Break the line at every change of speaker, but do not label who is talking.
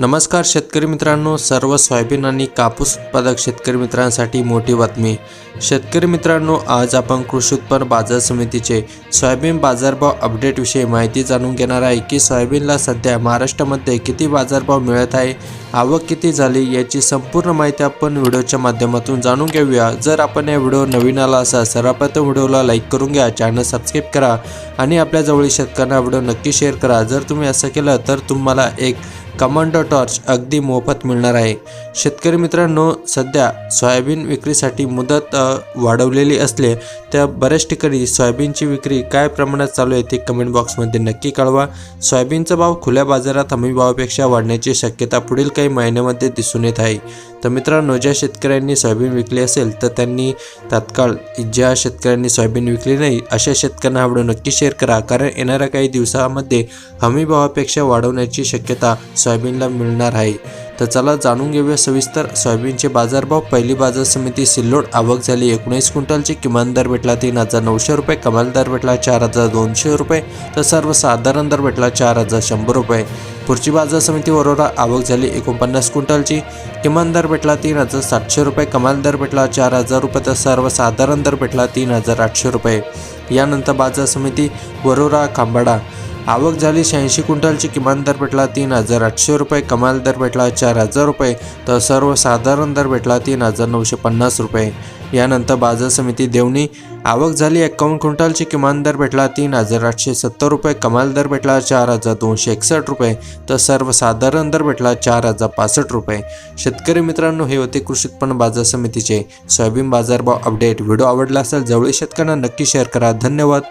नमस्कार शेतकरी मित्रांनो सर्व सोयाबीन आणि कापूस उत्पादक शेतकरी मित्रांसाठी मोठी बातमी. शेतकरी मित्रांनो आज आपण कृषी उत्पन्न बाजार समितीचे सोयाबीन बाजारभाव अपडेटविषयी माहिती जाणून घेणार आहे की सोयाबीनला सध्या महाराष्ट्रामध्ये किती बाजारभाव मिळत आहे आवक किती झाली याची संपूर्ण माहिती आपण व्हिडिओच्या माध्यमातून जाणून घेऊया. जर आपण या व्हिडिओ नवीन आला असा सर्वप्रथम व्हिडिओला लाईक करून घ्या चॅनल सबस्क्राईब करा आणि आपल्याजवळील शेतकऱ्यांना व्हिडिओ नक्की शेअर करा. जर तुम्ही असं केलं तर तुम्हाला एक कमांडो टॉर्च अगदी मोफत मिळणार आहे. शेतकरी मित्रांनो सध्या सोयाबीन विक्रीसाठी मुदत वाढवलेली असले त्या बऱ्याच ठिकाणी सोयाबीनची विक्री काय प्रमाणात चालू आहे ते कमेंट बॉक्समध्ये नक्की कळवा. सोयाबीनचा भाव खुल्या बाजारात हमी भावापेक्षा वाढण्याची शक्यता पुढील काही महिन्यामध्ये दिसून येत आहे. तर मित्रांनो ज्या शेतकऱ्यांनी सोयाबीन विकली असेल तर त्यांनी तात्काळ ज्या शेतकऱ्यांनी सोयाबीन विकली नाही अशा शेतकऱ्यांना आवडून नक्की शेअर करा कारण येणाऱ्या काही दिवसामध्ये हमी भावापेक्षा वाढवण्याची शक्यता सोयाबीनला मिळणार आहे. तर चला जाणून घेऊया सविस्तर. सोयाबीनचे बाजारभाव पहिली बाजार समिती सिल्लोड आवक झाली एकोणीस क्विंटलची किमान दर भेटला तीन हजार नऊशे रुपये कमाल दर भेटला चार हजार दोनशे रुपये तर सर्वसाधारण दर भेटला चार हजार शंभर रुपये. पुढची बाजार समिती वरोरा आवक झाली एकोणपन्नास क्विंटलची किमान दर भेटला तीन हजार सातशे रुपये कमाल दर भेटला चार हजार रुपये तर सर्वसाधारण दर भेटला तीन हजार आठशे रुपये. यानंतर बाजार समिती वरोरा खांबाडा आवक झाली शहाऐंशी क्विंटलची किमान दर भेटला तीन हजार आठशे रुपये कमाल दर भेटला चार हजार रुपये तर सर्वसाधारण दर भेटला तीन हजार नऊशे पन्नास रुपये. यानंतर बाजार समिती देवणी आवक झाली एक्कावन्न क्विंटलची किमान दर भेटला तीन हजार आठशे सत्तर रुपये कमाल दर भेटला चार हजार दोनशे एकसष्ट रुपये तर सर्वसाधारण दर भेटला चार हजार पासष्ट रुपये. शेतकरी मित्रांनो हे होते कृषी उत्पन्न बाजार समितीचे सोयाबीन बाजारभाव अपडेट व्हिडिओ आवडला असेल जवळील शेतकऱ्यांना नक्की शेअर करा. धन्यवाद.